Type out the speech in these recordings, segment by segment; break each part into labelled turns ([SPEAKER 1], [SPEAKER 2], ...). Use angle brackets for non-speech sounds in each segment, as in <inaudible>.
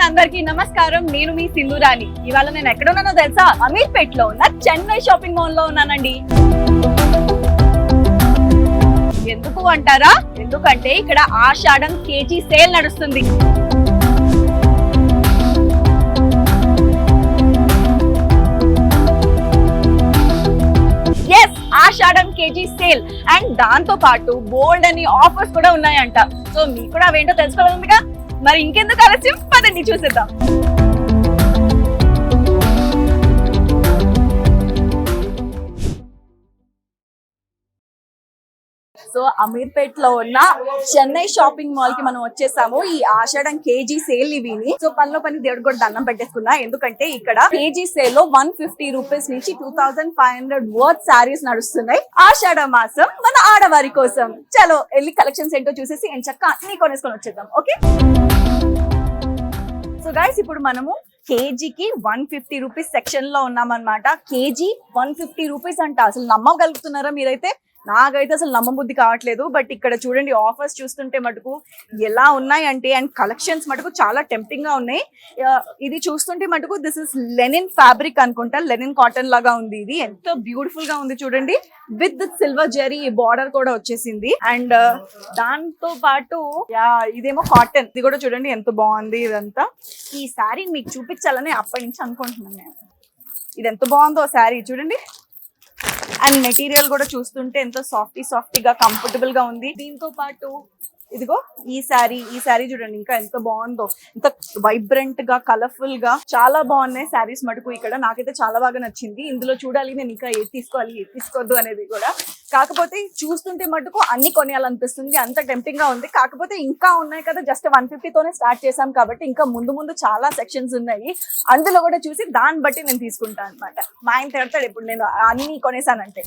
[SPEAKER 1] One అందరికి నమస్కారం. నేను మీ సింధురాణి ఇవాళ నేను ఎక్కడ ఉన్నానో తెలుసా? అమీర్పేట్లో ఉన్న చెన్నై షాపింగ్ మాల్లో ఉన్నానండి. ఎందుకు అంటారా? ఎందుకంటే ఇక్కడ ఆషాఢం కేజీ సేల్ నడుస్తుంది. ఎస్ ఆషాఢం కేజీ సేల్. అండ్ దాంతో పాటు బోల్డ్ అని ఆఫర్స్ కూడా ఉన్నాయంట. సో మీకు కూడా అవేంటో తెలుసుకోవాలిగా మరి ఇంకెందుకు ఆలస్యం? పదండి చూసేద్దాం. సో అమీర్పేట్లో ఉన్న చెన్నై షాపింగ్ మాల్కి మనం వచ్చేసాము. ఈ ఆషాఢం కేజీ సేల్ ఇవిని సో పనిలో పని దేవుడు కూడా దండం పెట్టేసుకున్నా. ఎందుకంటే ఇక్కడ కేజీ సేల్లో వన్ ఫిఫ్టీ రూపీస్ నుంచి two thousand five hundred worth saris నడుస్తున్నాయి. ఆషాఢ మాసం మన ఆడవారి కోసం. చలో వెళ్ళి కలెక్షన్స్ ఏంటో చూసేసి ఏం చక్క అన్ని కొనేసుకొని వచ్చేద్దాం. ఓకే? సో గైస్ ఇప్పుడు మనము కేజీకి వన్ ఫిఫ్టీ రూపీస్ సెక్షన్లో ఉన్నామన్నమాట. కేజీ వన్ ఫిఫ్టీ రూపీస్ అంట. అసలు నమ్మగలుగుతున్నారా మీరైతే? నాకైతే అసలు నమ్మబుద్ధి కావట్లేదు బట్ ఇక్కడ చూడండి ఆఫర్స్ చూస్తుంటే మటుకు ఎలా ఉన్నాయి అంటే అండ్ కలెక్షన్స్ మటుకు చాలా టెంప్టింగ్గా ఉన్నాయి. ఇది చూస్తుంటే మటుకు దిస్ ఇస్ లెనిన్ ఫ్యాబ్రిక్ అనుకుంటా లెనిన్ కాటన్ లాగా ఉంది ఇది. ఎంతో బ్యూటిఫుల్గా ఉంది చూడండి. విత్ సిల్వర్ జెరీ బార్డర్ కూడా వచ్చేసింది. అండ్ uh, దాంతో పాటు ఇదేమో కాటన్ ఇది కూడా చూడండి ఎంత బాగుంది ఇదంతా. ఈ శారీ మీకు చూపించాలని అప్పటి నుంచి అనుకుంటున్నాను నేను. ఇది ఎంత బాగుందో శారీ చూడండి. అండ్ మెటీరియల్ కూడా చూస్తుంటే ఎంతో సాఫ్టీ సాఫ్టీగా కంఫర్టబుల్గా ఉంది. దీంతో పాటు ఇదిగో ఈ శారీ ఈ శారీ చూడండి ఇంకా ఎంత బాగుందో. ఎంత వైబ్రెంట్గా కలర్ఫుల్గా. చాలా బాగున్నాయి శారీస్ మటుకు ఇక్కడ. నాకైతే చాలా బాగా నచ్చింది. ఇందులో చూడాలి నేను ఇంకా ఏది తీసుకోవాలి ఏది తీసుకోవద్దు అనేది కూడా కాకపోతే చూస్తుంటే మటుకు అన్ని కొనేయాలనిపిస్తుంది అంత టెంప్టింగ్గా ఉంది. కాకపోతే ఇంకా ఉన్నాయి కదా జస్ట్ వన్ ఫిఫ్టీతోనే స్టార్ట్ చేశాం కాబట్టి ఇంకా ముందు ముందు చాలా సెక్షన్స్ ఉన్నాయి. అందులో కూడా చూసి దాన్ని బట్టి నేను తీసుకుంటాను అనమాట మా ఆయన తిడతాడు ఇప్పుడు నేను అన్ని కొనేసానంటే.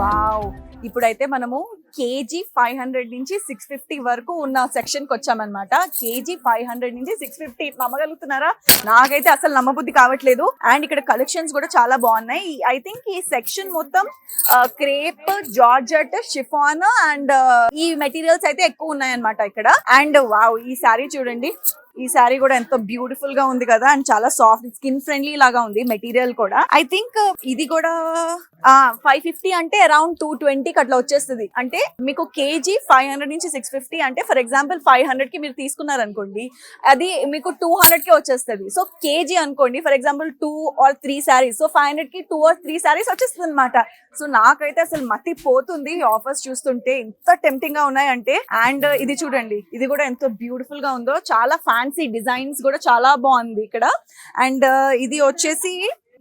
[SPEAKER 1] వావ్! ఇప్పుడైతే మనము కేజీ ఫైవ్ హండ్రెడ్ నుంచి సిక్స్ ఫిఫ్టీ వరకు ఉన్న సెక్షన్కి వచ్చామన్నమాట. కేజీ ఫైవ్ హండ్రెడ్ నుంచి సిక్స్ ఫిఫ్టీ నమ్మగలుగుతున్నారా? నాకైతే అసలు నమ్మబుద్ధి కావట్లేదు. అండ్ ఇక్కడ కలెక్షన్స్ కూడా చాలా బాగున్నాయి. ఐ థింక్ ఈ సెక్షన్ మొత్తం క్రేప్ జార్జెట్ షిఫాన్ అండ్ ఈ మెటీరియల్స్ అయితే ఎక్కువ ఉన్నాయన్నమాట ఇక్కడ. అండ్ వావ్ ఈ శారీ చూడండి. ఈ శారీ కూడా ఎంతో బ్యూటిఫుల్గా ఉంది కదా అండ్ చాలా సాఫ్ట్ స్కిన్ ఫ్రెండ్లీ లాగా ఉంది మెటీరియల్ కూడా. ఐ థింక్ uh, ఇది కూడా ఫైవ్ ఫిఫ్టీ అంటే అరౌండ్ టూ ట్వంటీకి అట్లా వచ్చేస్తుంది. అంటే మీకు కేజీ ఫైవ్ హండ్రెడ్ నుంచి సిక్స్ ఫిఫ్టీ అంటే ఫర్ ఎగ్జాంపుల్ ఫైవ్ హండ్రెడ్కి మీరు తీసుకున్నారనుకోండి అది మీకు టూ హండ్రెడ్కి వచ్చేస్తుంది. సో కేజీ అనుకోండి for example two or three saris so five హండ్రెడ్కి టూ ఆర్ త్రీ శారీస్ వచ్చేస్తుంది అనమాట సో నాకైతే అసలు మతి పోతుంది ఆఫర్స్ చూస్తుంటే. ఎంత టెంప్టింగ్గా ఉన్నాయంటే అండ్ uh, ఇది చూడండి ఇది కూడా ఎంతో బ్యూటిఫుల్గా ఉందో చాలా ఫ్యాన్ ఫ్యాన్సీ డిజైన్స్ కూడా చాలా బాగుంది ఇక్కడ. అండ్ uh, ఇది వచ్చేసి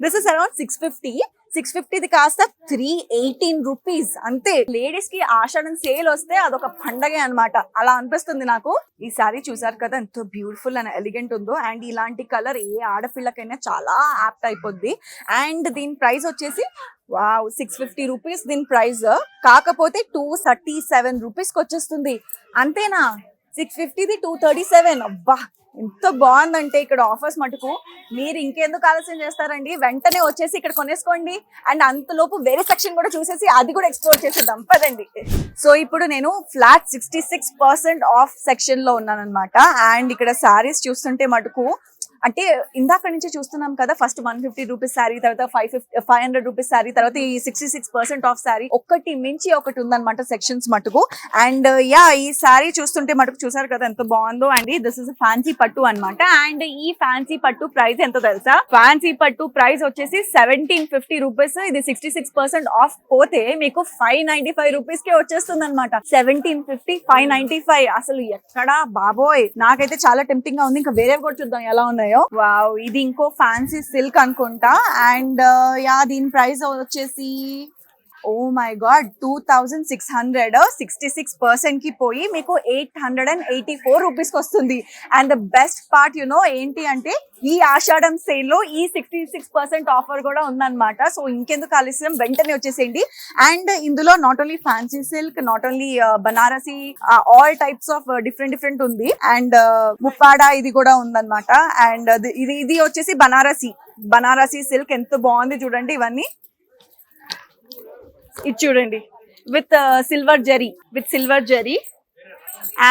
[SPEAKER 1] this is around six fifty six ఫిఫ్టీది కాస్త త్రీ ఎయిటీన్ రూపీస్ అంతే. లేడీస్కి ఆషాఢం సేల్ వస్తే అదొక పండగే అన్నమాట. అలా అనిపిస్తుంది నాకు. ఈ సారీ చూసారు కదా ఎంతో బ్యూటిఫుల్ అండ్ ఎలిగెంట్ ఉందో. అండ్ ఇలాంటి కలర్ ఏ ఆడపిల్లకైనా చాలా యాప్ట్ అయిపోద్ది. అండ్ దీని ప్రైస్ వచ్చేసి వావ్ సిక్స్ ఫిఫ్టీ రూపీస్ దీని ప్రైస్ కాకపోతే టూ థర్టీ సెవెన్ రూపీస్కి వచ్చేస్తుంది. అంతేనా? సిక్స్ ఫిఫ్టీది టూ థర్టీ సెవెన్ అబ్బా ఎంత బాగుందంటే ఇక్కడ ఆఫర్స్ మటుకు. మీరు ఇంకెందుకు ఆలస్యం చేస్తారండి? వెంటనే వచ్చేసి ఇక్కడ కొనేసుకోండి. అండ్ అంతలోపు వేరే సెక్షన్ కూడా చూసేసి అది కూడా ఎక్స్ప్లోర్ చేసేద్దాం. పదండి. సో ఇప్పుడు నేను flat sixty six percent off సెక్షన్లో ఉన్నానన్నమాట. అండ్ ఇక్కడ శారీస్ చూస్తుంటే మటుకు అంటే ఇందాక నుంచి చూస్తున్నాం కదా first one fifty rupees sari తర్వాత five fifty five hundred rupees sari తర్వాత ఈ sixty six percent off sari ఒక్కటి మించి ఒకటి ఉందన్నమాట సెక్షన్స్ మటుకు. అండ్ యా uh, ఈ శారీ చూస్తుంటే మటుకు చూసారు కదా ఎంత బాగుందో అండ్. దిస్ ఇస్ ఫ్యాన్సీ పట్టు అన్నమాట. అండ్ ఈ ఫ్యాన్సీ పట్టు ప్రైస్ ఎంత తెలుసా? ఫ్యాన్సీ పట్టు ప్రైస్ వచ్చేసి సెవెంటీన్ ఫిఫ్టీ రూపీస్ ఇది సిక్స్టీ సిక్స్ పర్సెంట్ ఆఫ్ పోతే మీకు ఫైవ్ నైన్టీ ఫైవ్ రూపీస్ కే వచ్చేస్తుంది అనమాట seventeen fifty five ninety five అసలు ఎక్కడా బాబోయ్. నాకైతే చాలా టెంప్టింగ్గా ఉంది. ఇంకా వేరే కూడా చూద్దాం ఎలా ఉన్నాయి. వావ్ ఇది ఇంకో ఫ్యాన్సీ సిల్క్ అనుకుంటా. అండ్ uh, యా దీని ప్రైస్ వచ్చేసి ఓ my god two thousand six hundred sixty six పర్సెంట్కి పోయి మీకు eight hundred and eighty four రూపీస్కి వస్తుంది. And the best part you know ఏంటి అంటే ఈ ఆషాఢం సేల్లో ఈ సిక్స్టీ సిక్స్ పర్సెంట్ ఆఫర్ కూడా ఉందన్నమాట. సో ఇంకెందుకు ఆలస్యం? వెంటనే వచ్చేసేయండి. అండ్ ఇందులో not only fancy silk not only Banarasi all types of different different ఉంది. అండ్ uh, ముప్పాడా ఇది కూడా ఉందన్నమాట. అండ్ ఇది ఇది వచ్చేసి బనారసి. బనారసి సిల్క్ ఎంత బాగుంది చూడండి ఇవన్నీ. ఇది చూడండి. With silver zari with silver zari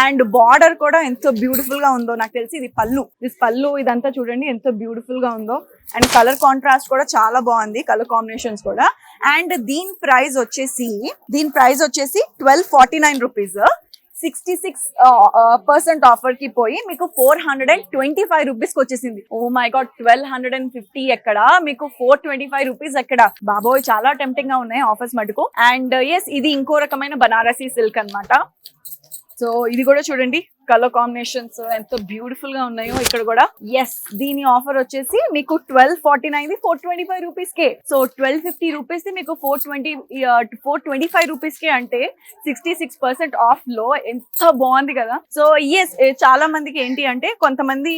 [SPEAKER 1] and border కూడా ఎంతో బ్యూటిఫుల్గా ఉందో నాకు తెలిసి ఇది పళ్ళు. ఇది పళ్ళు ఇదంతా చూడండి ఎంతో బ్యూటిఫుల్గా ఉందో. అండ్ కలర్ కాంట్రాస్ట్ కూడా చాలా బాగుంది కలర్ కాంబినేషన్స్ కూడా. అండ్ దీని ప్రైస్ వచ్చేసి దీని ప్రైస్ వచ్చేసి twelve forty nine rupees sixty six percent ఆఫర్కి పోయి మీకు four hundred and twenty five రూపీస్కి వచ్చేసింది. ఓ my god twelve hundred and fifty ఎక్కడ? మీకు ఫోర్ ట్వంటీ ఫైవ్ రూపీస్ ఎక్కడ? బాబోయ్ చాలా టెంప్టింగ్గా ఉన్నాయి ఆఫర్స్ మటుకు. అండ్ ఎస్ ఇది ఇంకో రకమైన బనారసీ సిల్క్ అన్నమాట. సో ఇది కూడా చూడండి కలర్ కాంబినేషన్స్ ఎంత బ్యూటిఫుల్గా ఉన్నాయో ఇక్కడ కూడా. ఎస్ దీని ఆఫర్ వచ్చేసి మీకు twelve forty nine four twenty five rupees కే సో ట్వెల్వ్ ఫిఫ్టీ రూపీస్ మీకు four twenty four twenty five rupees కే అంటే సిక్స్టీ సిక్స్ పర్సెంట్ ఆఫ్లో ఎంత బాగుంది కదా. సో ఎస్ చాలా మందికి ఏంటి అంటే కొంతమంది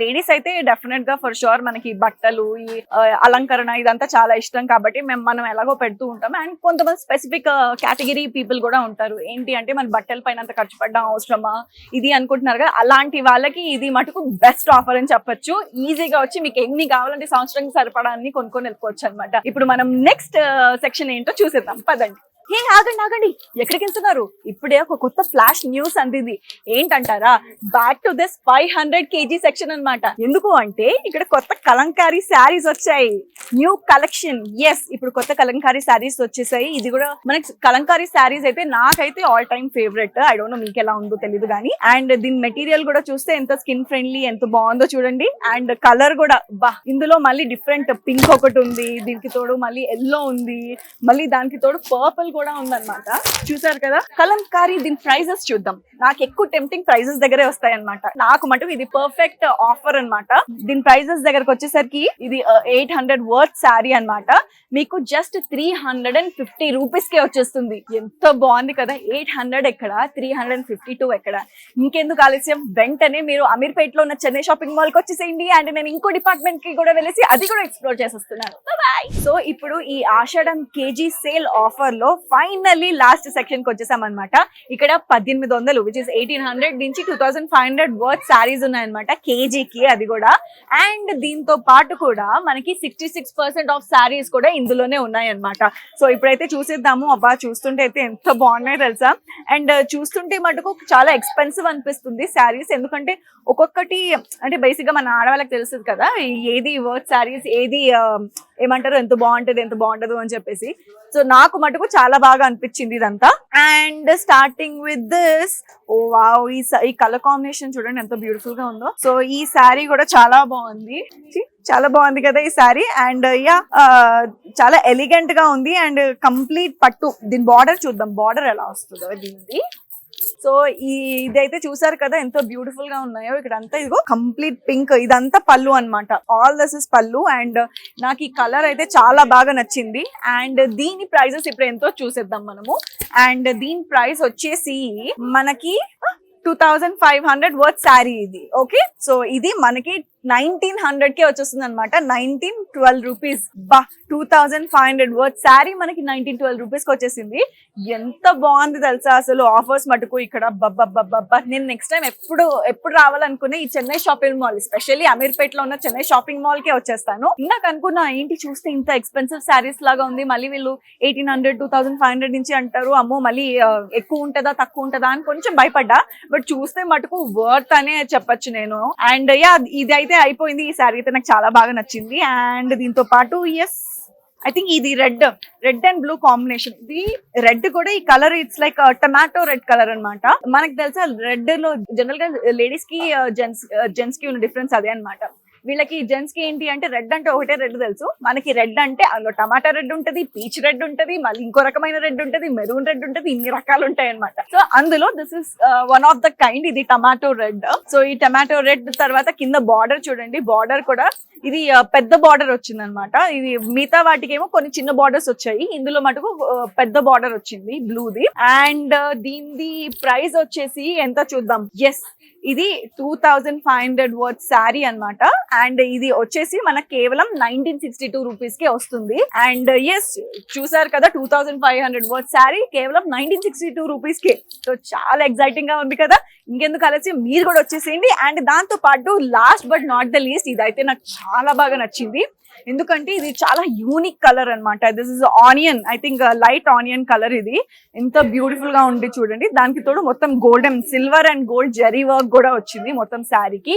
[SPEAKER 1] లేడీస్ అయితే డెఫినెట్గా ఫర్ షూర్ మనకి బట్టలు ఈ అలంకరణ ఇదంతా చాలా ఇష్టం కాబట్టి మేము మనం ఎలాగో పెడుతూ ఉంటాం. అండ్ కొంతమంది స్పెసిఫిక్ కేటగిరీ పీపుల్ కూడా ఉంటారు. ఏంటి అంటే మన బట్టల పైన అంత ఖర్చు పడడం అవసరమా? ఇది అనుకుంటున్నారు కదా. అలాంటి వాళ్ళకి ఇది మటుకు బెస్ట్ ఆఫర్ అని చెప్పొచ్చు. ఈజీగా వచ్చి మీకు ఎన్ని కావాలంటే సంవత్సరానికి సరిపడా అన్ని కొనుక్కొని వెళ్ళిపోవచ్చు అనమాట ఇప్పుడు మనం నెక్స్ట్ సెక్షన్ ఏంటో చూసేద్దాం. పదండి. హే ఆగండి ఆగండి. ఎక్కడికి వెళ్తున్నారు? ఇప్పుడే ఒక కొత్త ఫ్లాష్ న్యూస్ అందింది. ఏంటంటారా? Back to this five hundred KG section అన్నమాట. ఎందుకు అంటే ఇక్కడ కొత్త కలంకారీ శారీస్ వచ్చాయి. న్యూ కలెక్షన్ ఎస్ ఇప్పుడు కొత్త కలంకారీ శారీస్ వచ్చేసాయి. ఇది కూడా మనకి కలంకారీ శారీస్ అయితే నాకైతే all time favourite I don't know మీకు ఎలా ఉందో తెలియదు కానీ. అండ్ దీని మెటీరియల్ కూడా చూస్తే ఎంత స్కిన్ ఫ్రెండ్లీ ఎంత బాగుందో చూడండి. అండ్ కలర్ కూడా బా ఇందులో మళ్ళీ డిఫరెంట్ పింక్ ఒకటి ఉంది దీనికి తోడు మళ్ళీ ఎల్లో ఉంది. మళ్ళీ దానికి తోడు పర్పుల్ కూడా ఉందన్నమాట. చూసారు కదా? కలంకారీ దీని ప్రైజెస్ చూద్దాం. నాకు ఎక్కువ టెంప్టింగ్ ప్రైజెస్ దగ్గరే వస్తాయి అనమాట నాకు మటుకు ఇది పర్ఫెక్ట్ ఆఫర్ అన్నమాట. దీని ప్రైజెస్ దగ్గరకు వచ్చేసరికి ఇది ఎయిట్ హండ్రెడ్ వర్త్ శారీ అన్నమాట. మీకు just three hundred and fifty rupees కే వచ్చేస్తుంది. ఎంత బాగుంది కదా? ఎయిట్ హండ్రెడ్ ఎక్కడ? Three hundred and fifty two ఎక్కడ? ఇంకెందుకు ఆలస్యం? వెంటనే మీరు అమీర్పేట్లో ఉన్న చెన్నై షాపింగ్ మాల్కి వచ్చేసేయండి. అండ్ నేను ఇంకో డిపార్ట్మెంట్కి కూడా వెళ్ళేసి అది కూడా ఎక్స్ప్లోర్ చేసేస్తున్నాను. సో ఇప్పుడు ఈ ఆషాఢం కేజీ సేల్ ఆఫర్లో ఫైనల్లీ లాస్ట్ సెక్షన్కి వచ్చేసాం అనమాట ఇక్కడ పద్దెనిమిది వందలు విచ్ ఇస్ ఎయిటీన్ హండ్రెడ్ నుంచి two thousand five hundred worth saris ఉన్నాయన్నమాట కేజీకి అది కూడా. అండ్ దీంతో పాటు కూడా మనకి sixty six percent off saris కూడా ఇందులోనే ఉన్నాయన్నమాట. సో ఇప్పుడైతే చూసేద్దాము. అబ్బా చూస్తుంటే అయితే ఎంత బాగున్నాయో తెలుసా? అండ్ చూస్తుంటే మటుకు చాలా ఎక్స్పెన్సివ్ అనిపిస్తుంది శారీస్ ఎందుకంటే ఒక్కొక్కటి అంటే బేసిక్గా మన ఆడవాళ్ళకి తెలుస్తుంది కదా ఏది వర్త్ శారీస్ ఏది um, ఏమంటారు? ఎంత బాగుంటది ఎంత బాగుంటదు అని చెప్పేసి. సో నాకు మటుకు చాలా బాగా అనిపించింది ఇదంతా. And starting with this oh wow ఈ ఈ కలర్ కాంబినేషన్ చూడండి ఎంత బ్యూటిఫుల్గా ఉందో. సో ఈ శారీ కూడా చాలా బాగుంది. చాలా బాగుంది కదా ఈ శారీ. అండ్ యా చాలా ఎలిగెంట్గా ఉంది. అండ్ కంప్లీట్ పట్టు. దీని బార్డర్ చూద్దాం. బార్డర్ ఎలా వస్తుందో దీనిది. సో ఈ ఇదైతే చూసారు కదా ఎంతో బ్యూటిఫుల్గా ఉన్నాయో. ఇక్కడ అంతా ఇదిగో కంప్లీట్ పింక్ ఇదంతా పళ్ళు అన్నమాట. ఆల్ దస్ ఇస్ పళ్ళు. అండ్ నాకు ఈ కలర్ అయితే చాలా బాగా నచ్చింది. అండ్ దీని ప్రైజెస్ ఇప్పుడు ఎంతో చూసేద్దాం మనము. అండ్ దీని ప్రైస్ వచ్చేసి మనకి two thousand five hundred worth sari ఇది. ఓకే సో ఇది మనకి నైన్టీన్ హండ్రెడ్ కే వచ్చేస్తుంది అనమాట నైన్టీన్ ట్వెల్వ్ రూపీస్. బా two thousand five hundred worth sari మనకి నైన్టీన్ ట్వెల్వ్ రూపీస్కి వచ్చేసింది. ఎంత బాగుంది తెలుసా అసలు ఆఫర్స్ మటుకు ఇక్కడ. బబ్బబ్బబ్బబ్బా నేను నెక్స్ట్ టైం ఎప్పుడు ఎప్పుడు రావాలనుకునే ఈ చెన్నై షాపింగ్ మాల్ ఎస్పెషల్లీ అమీర్పేట్లో ఉన్న చెన్నై షాపింగ్ మాల్ కే వచ్చేస్తాను. ఇందాక అనుకున్నా ఏంటి చూస్తే ఇంత ఎక్స్పెన్సివ్ శారీస్ లాగా ఉంది. మళ్ళీ వీళ్ళు eighteen hundred two thousand five hundred నుంచి అంటారు. అమ్మో మళ్ళీ ఎక్కువ ఉంటుందా తక్కువ ఉంటుందా అని కొంచెం భయపడ్డా. బట్ చూస్తే మటుకు వర్త్ అనే చెప్పొచ్చు నేను. అండ్ యా ఇది అయితే అయిపోయింది. ఈ శారీ అయితే నాకు చాలా బాగా నచ్చింది. అండ్ దీంతో పాటు ఎస్ ఐ థింక్ ఇది red red and blue combination. ఇది రెడ్ కూడా ఈ colour it's like tomato red colour అన్నమాట. మనకు తెలుసా రెడ్లో జనరల్గా లేడీస్కి uh, జెంట్స్ జెంట్స్ uh, కి ఉన్న డిఫరెన్స్ అదే అన్నమాట. వీళ్ళకి జెంట్స్కి ఏంటి అంటే రెడ్ అంటే ఒకటే రెడ్ తెలుసు. మనకి రెడ్ అంటే అందులో టమాటా రెడ్ ఉంటది పీచ్ రెడ్ ఉంటది మళ్ళీ ఇంకో రకమైన రెడ్ ఉంటది మెరూన్ రెడ్ ఉంటది ఇన్ని రకాలు ఉంటాయి అనమాట సో అందులో this is one of the kind ఇది టమాటో రెడ్. సో ఈ టమాటో రెడ్ తర్వాత కింద బార్డర్ చూడండి. బార్డర్ కూడా ఇది uh, పెద్ద బార్డర్ వచ్చింది అనమాట ఇది మిగతా వాటికి ఏమో కొన్ని చిన్న బార్డర్స్ వచ్చాయి. ఇందులో మటుకు uh, పెద్ద బార్డర్ వచ్చింది బ్లూది అండ్ uh, దీనిది ప్రైస్ వచ్చేసి ఎంత చూద్దాం? ఎస్ ఇది two thousand five hundred worth sari అనమాట అండ్ ఇది వచ్చేసి మనకు కేవలం నైన్టీన్ సిక్స్టీ టూ రూపీస్కి వస్తుంది. అండ్ ఎస్ uh, చూసారు కదా two thousand five hundred worth sari కేవలం నైన్టీన్ సిక్స్టీ టూ రూపీస్కి. సో చాలా ఎక్సైటింగ్గా ఉంది కదా. ఇంకెందుకు కలిసి మీరు కూడా వచ్చేసేయండి. అండ్ దాంతో పాటు last but not the least ఇదైతే నాకు చాలా బాగా నచ్చింది. ఎందుకంటే ఇది చాలా యూనిక్ కలర్ అన్నమాట. This is onion I think light onion colour ఇది. ఎంత బ్యూటిఫుల్గా ఉంది చూడండి. దానికి తోడు మొత్తం golden silver and gold zari work కూడా వచ్చింది మొత్తం శారీకి.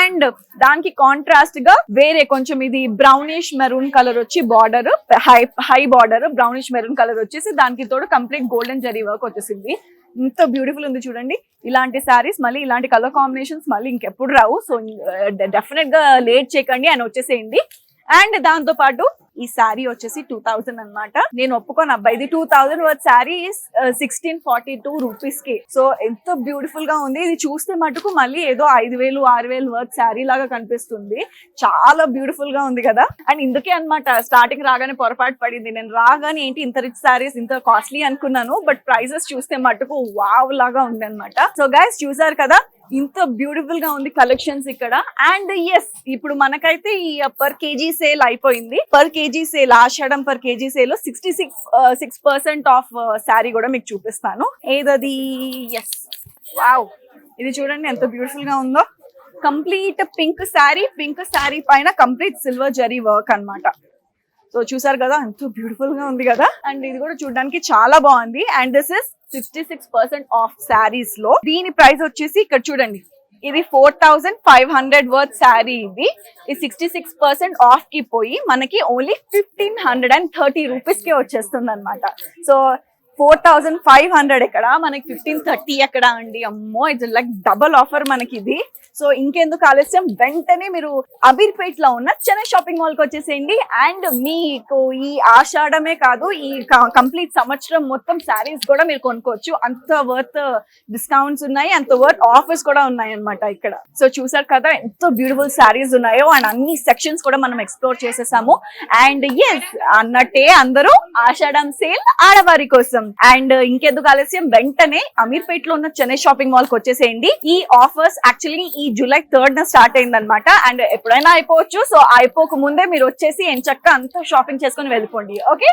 [SPEAKER 1] అండ్ దానికి కాంట్రాస్ట్గా వేరే కొంచెం ఇది బ్రౌనిష్ మెరూన్ కలర్ వచ్చి border high high border brownish maroon colour వచ్చేసి దానికి తోడు కంప్లీట్ గోల్డెన్ జరీ వర్క్ వచ్చేసింది. ఎంత బ్యూటిఫుల్ ఉంది చూడండి. ఇలాంటి శారీస్ మళ్ళీ ఇలాంటి కలర్ కాంబినేషన్స్ మళ్ళీ ఇంకెప్పుడు రావు. సో డెఫినెట్ uh, గా లేట్ చేయకండి అని వచ్చేసేయండి. అండ్ దాంతో పాటు ఈ శారీ వచ్చేసి టూ థౌసండ్ అనమాట నేను ఒప్పుకోను అబ్బాయి. ఇది two thousand worth sari sixteen forty two రూపీస్కి. సో ఎంత బ్యూటిఫుల్గా ఉంది. ఇది చూస్తే మటుకు మళ్ళీ ఏదో ఐదు వేలు ఆరు వేలు వర్త్ శారీ లాగా కనిపిస్తుంది. చాలా బ్యూటిఫుల్గా ఉంది కదా. అండ్ ఇందుకే అన్నమాట స్టార్టింగ్ రాగానే పొరపాటు పడింది. నేను రాగానే ఏంటి ఇంత రిచ్ శారీస్ ఇంత కాస్ట్లీ అనుకున్నాను. బట్ ప్రైజెస్ చూస్తే మటుకు వావ్ లాగా ఉంది అనమాట సో గైస్ చూసారు కదా? ఇంత బ్యూటిఫుల్గా ఉంది కలెక్షన్స్ ఇక్కడ. అండ్ ఎస్ ఇప్పుడు మనకైతే ఈ పర్ కేజీ సేల్ అయిపోయింది. Per KG sale Ashadham per KG sale sixty six six percent off sari కూడా మీకు చూపిస్తాను. ఏదది? ఎస్ వావ్ ఇది చూడండి ఎంత బ్యూటిఫుల్గా ఉందో. Complete pink sari pink sari పైన కంప్లీట్ సిల్వర్ జరీ వర్క్ అన్నమాట. సో చూసారు కదా ఎంతో బ్యూటిఫుల్గా ఉంది కదా? అండ్ ఇది కూడా చూడడానికి చాలా బాగుంది. And this is sixty six percent off శారీస్లో. దీని ప్రైస్ వచ్చేసి ఇక్కడ చూడండి. ఇది four thousand five hundred worth sari ఇది. ఈ సిక్స్టీ సిక్స్ పర్సెంట్ ఆఫ్కి పోయి మనకి only fifteen hundred and thirty రూపీస్కి వచ్చేస్తుంది అనమాట so four thousand five hundred ఎక్కడ? మనకి ఫిఫ్టీన్ థర్టీ ఎక్కడ అండి? అమ్మో ఇట్స్ లైక్ డబల్ ఆఫర్ మనకి ఇది సో ఇంకెందుకు ఆలస్యం? వెంటనే మీరు అబీర్పేట్లో ఉన్న చెన్నై షాపింగ్ మాల్కి వచ్చేసేయండి. అండ్ మీకు ఈ ఆషాఢమే కాదు ఈ కంప్లీట్ సంవత్సరం మొత్తం శారీస్ కూడా మీరు కొనుక్కోవచ్చు. అంత వర్త్ డిస్కౌంట్స్ ఉన్నాయి అంత వర్త్ ఆఫర్స్ కూడా ఉన్నాయి అన్నమాట ఇక్కడ. సో చూసారు కదా ఎంతో బ్యూటిఫుల్ శారీస్ ఉన్నాయో అండ్ అన్ని సెక్షన్స్ కూడా మనం ఎక్స్ప్లోర్ చేసేసాము. అండ్ ఎస్ అన్నట్టే అందరూ ఆషాఢం సేల్ ఆడవారి కోసం. Um, అండ్ uh, ఇంకెందుకు ఆలస్యం? వెంటనే అమీర్పేట్లో ఉన్న చెన్నై షాపింగ్ మాల్కి వచ్చేసేయండి. ఈ ఆఫర్స్ యాక్చువల్లీ ఈ జూలై థర్డ్ న స్టార్ట్ అయింది అనమాట అండ్ ఎప్పుడైనా అయిపోవచ్చు. సో అయిపోక ముందే మీరు వచ్చేసి ఎంచక్క అంతా షాపింగ్ చేసుకొని వెళ్ళిపోండి. ఓకే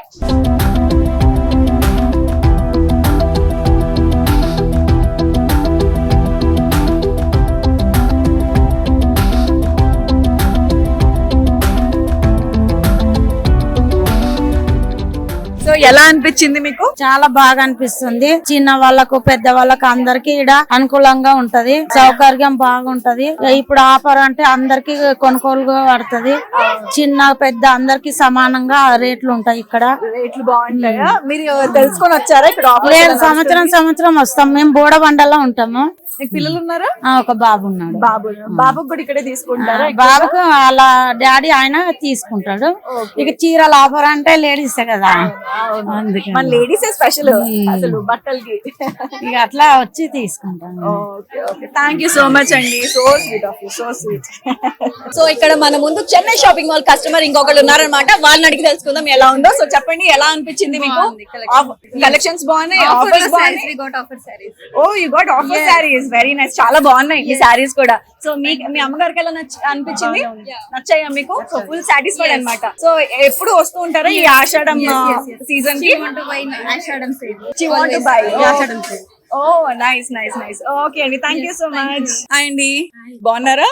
[SPEAKER 1] ఎలా అనిపించింది మీకు?
[SPEAKER 2] చాలా బాగా అనిపిస్తుంది. చిన్న వాళ్ళకు పెద్ద వాళ్ళకు అందరికి ఈడ అనుకూలంగా ఉంటది. సౌకర్యం బాగుంటది. ఇప్పుడు ఆఫర్ అంటే అందరికి కొనుగోలు పడుతుంది. చిన్న పెద్ద అందరికి సమానంగా రేట్లు ఉంటాయి ఇక్కడ.
[SPEAKER 1] రేట్లు బాగుంటాయా? మీరు తెలుసుకొని వచ్చారా? ఇక్కడ
[SPEAKER 2] లేదు సంవత్సరం సంవత్సరం వస్తాం. మేము బోడబండలో ఉంటాము.
[SPEAKER 1] పిల్లలు ఉన్నారా?
[SPEAKER 2] ఒక బాబు ఉన్నాడు.
[SPEAKER 1] బాబు. బాబుకి కూడా ఇక్కడే తీసుకుంటారా?
[SPEAKER 2] బాబుకు వాళ్ళ డాడీ ఆయన తీసుకుంటాడు. ఇక చీరల ఆఫర్ అంటే లేడీస్ కదా.
[SPEAKER 1] మన లేడీసే స్పెషల్ అసలు బట్టలకి.
[SPEAKER 2] ఇక అట్లా వచ్చి
[SPEAKER 1] okay okay. Thank you so much అండి. So sweet of you so sweet so ఇక్కడ మన ముందు చెన్నై షాపింగ్ మాల్ కస్టమర్ ఇంకొకళ్ళు ఉన్నారనమాట వాళ్ళని అడిగి తెలుసుకుందాం ఎలా ఉందో. సో చెప్పండి ఎలా అనిపించింది మీకు? కలెక్షన్స్ బాగున్నాయి ఆఫర్స్ బాగున్నాయి. ఓ you got offer saris very nice చాలా బాగున్నాయి ఈ సారీస్ కూడా. సో మీ మీ అమ్మగారికి ఎలా నచ్చ- అనిపించింది? నచ్చాయా మీకు? సో ఫుల్ సాటిస్ఫైడ్ అన్నమాట. సో ఎప్పుడు వస్తూ ఉంటారా ఈ ఆషాఢం
[SPEAKER 3] సీజన్కి
[SPEAKER 1] oh nice nice nice okay అండి థ్యాంక్ యూ సో మచ్ అండి బాగున్నారా?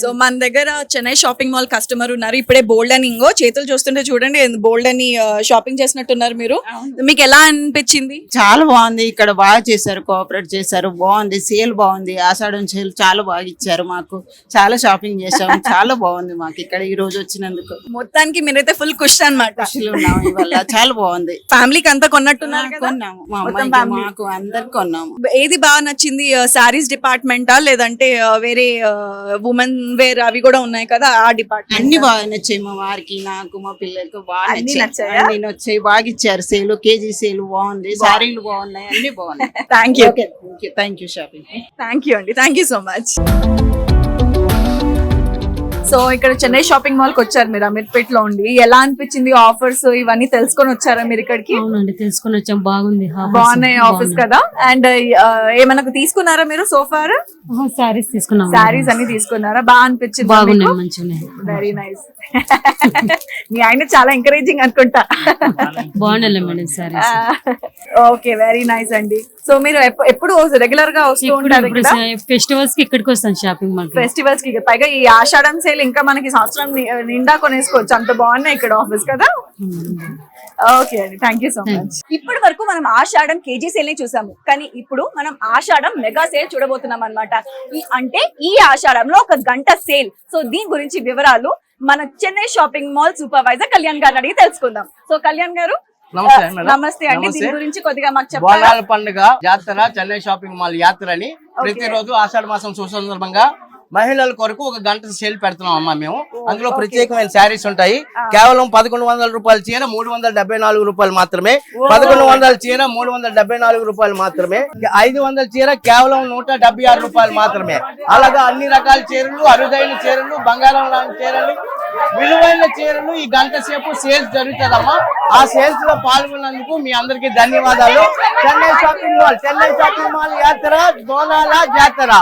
[SPEAKER 1] సో మన దగ్గర చెన్నై షాపింగ్ మాల్ కస్టమర్ ఉన్నారు. ఇప్పుడే బోల్డ్ అని ఇంగో చేతులు చూస్తుంటే చూడండి బోల్డ్ అని షాపింగ్ చేసినట్టున్నారు మీరు. మీకు ఎలా అనిపించింది?
[SPEAKER 4] చాలా బాగుంది. ఇక్కడ బాగా చేశారు కోఆపరేట్ చేశారు. బాగుంది. సేల్ బాగుంది. ఆషాఢం సేల్ చాలా బాగా ఇచ్చారు మాకు. చాలా షాపింగ్ చేశాం. <laughs> చాలా బాగుంది మాకు ఇక్కడ ఈ రోజు వచ్చినందుకు.
[SPEAKER 1] మొత్తానికి మీరైతే ఫుల్
[SPEAKER 4] ఉన్నాం ఇవాళ. చాలా బాగుంది.
[SPEAKER 1] ఫ్యామిలీకి అంతా కొన్నట్టున్నారు
[SPEAKER 4] కొన్నాము. మా అమ్మాయికి
[SPEAKER 1] family.
[SPEAKER 4] మాకు అందరికి కొన్నాము
[SPEAKER 1] ఏది బాగా నచ్చింది సారీస్ డిపార్ట్మెంటా? లేదంటే వేరే ఉమెన్ వేర్ అవి కూడా ఉన్నాయి కదా ఆ డిపార్ట్మెంట్?
[SPEAKER 4] అన్ని బాగా నచ్చాయి మా వారికి నాకు మా పిల్లలకు బాగా నచ్చాయి? అన్ని నచ్చాయి. బాగా ఇచ్చారు సేల్ కేజీ సేల్ బాగుంది సారీలు బాగున్నాయి అన్ని బాగున్నాయి.
[SPEAKER 1] Thank you
[SPEAKER 4] thank you shopping
[SPEAKER 1] thank you అండి. Thank you so much so ఇక్కడ చెన్నై షాపింగ్ మాల్కి వచ్చారు మీరు అమీర్పేట్లో ఉండి. ఎలా అనిపించింది ఆఫర్స్ ఇవన్నీ తెలుసుకొని వచ్చారా మీరు ఇక్కడికి?
[SPEAKER 5] అవునండి తెలుసుకొని వచ్చాం. బాగుంది.
[SPEAKER 1] బాగున్నాయి ఆఫర్స్ కదా. అండ్ ఏమన్నా తీసుకున్నారా మీరు సోఫార్
[SPEAKER 5] సారీస్ తీసుకున్నాం.
[SPEAKER 1] శారీస్ అన్ని తీసుకున్నారా? బాగా అనిపించింది
[SPEAKER 5] బాగున్నాయి మంచిగా
[SPEAKER 1] వెరీ నైస్ <laughs> మీ ఆయన చాలా ఎంకరేజింగ్ అనుకుంటా.
[SPEAKER 5] బాగుండాలి madam sari
[SPEAKER 1] okay very nice అండి. సో మీరు ఎప్పు- ఎప్పుడు రెగ్యులర్గా వస్తూ ఉంటారు
[SPEAKER 5] ఫెస్టివల్స్కి ఇక్కడికి షాపింగ్ మాల్
[SPEAKER 1] ఫెస్టివల్స్కి పైగా ఈ ఆషాఢం సేల్ ఇంకా మనకి సంవత్సరం నిండా కొనేసుకోవచ్చు. అంత బాగున్నాయి ఇక్కడ ఆఫీస్ కదా? ఓకే అండి థ్యాంక్ యూ సో మచ్ ఇప్పటి వరకు మనం ఆషాఢం కేజీ సేల్ని చూసాము. కానీ ఇప్పుడు మనం ఆషాఢం మెగా సేల్ చూడబోతున్నాం అనమాట అంటే ఈ ఆషాఢంలో ఒక గంట సేల్ సో దీని గురించి వివరాలు మన Chennai shopping mall supervisor Kalyan గారిని అడిగి తెలుసుకుందాం. సో కళ్యాణ్ గారు
[SPEAKER 6] నమస్తే
[SPEAKER 1] అండి. దీని గురించి కొద్దిగా మాకు
[SPEAKER 6] బోనాల పండుగ జాతర చెన్నై షాపింగ్ మాల్ యాత్ర అని ప్రతిరోజు ఆషాఢ మాసం శుభ సందర్భంగా మహిళల కొరకు ఒక గంట సేల్ పెడుతున్నాం అమ్మా మేము. అందులో ప్రత్యేకమైన శారీస్ ఉంటాయి. కేవలం పదకొండు వందల రూపాయల చీర మూడు వందల డెబ్బై నాలుగు రూపాయలు మాత్రమే. పదకొండు వందల చీర మూడు వందల డెబ్బై నాలుగు రూపాయలు మాత్రమే. ఐదు వందల చీర కేవలం నూట డెబ్బై ఆరు రూపాయలు మాత్రమే. అలాగా అన్ని రకాల చీరలు అరుదైన చీరలు బంగారం లాంటి చీరలు విలువైన చీరలు ఈ గంట సేపు సేల్స్ జరుగుతుందమ్మా. ఆ సేల్స్లో పాల్గొన్నందుకు మీ అందరికీ ధన్యవాదాలు. Chennai shopping mall Chennai shopping mall యాత్ర బోనాల జాతర.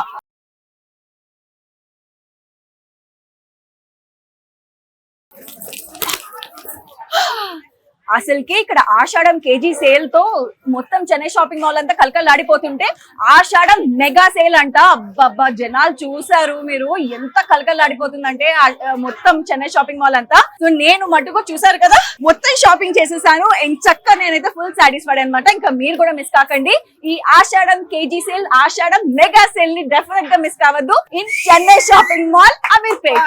[SPEAKER 1] అసలుకే ఇక్కడ ఆషాఢం కేజీ సేల్తో మొత్తం చెన్నై షాపింగ్ మాల్ అంతా కలకలాడిపోతుంటే ఆషాఢం మెగా సేల్ అంట. అబ్బబ్బా జనాలు చూసారు మీరు. ఎంత కలకలాడిపోతుందంటే ఆ- మొత్తం చెన్నై షాపింగ్ మాల్ అంతా. సో నేను మటుకు చూసారు కదా మొత్తం షాపింగ్ చేసేసాను. చక్క నేనైతే ఫుల్ సాటిస్ఫైడ్ అన్నమాట. ఇంకా మీరు కూడా మిస్ కాకండి. ఈ Ashadham KG sale Ashadham mega సేల్ని డెఫినెట్గా మిస్ కావద్దు. In Chennai shopping mall Ameerpet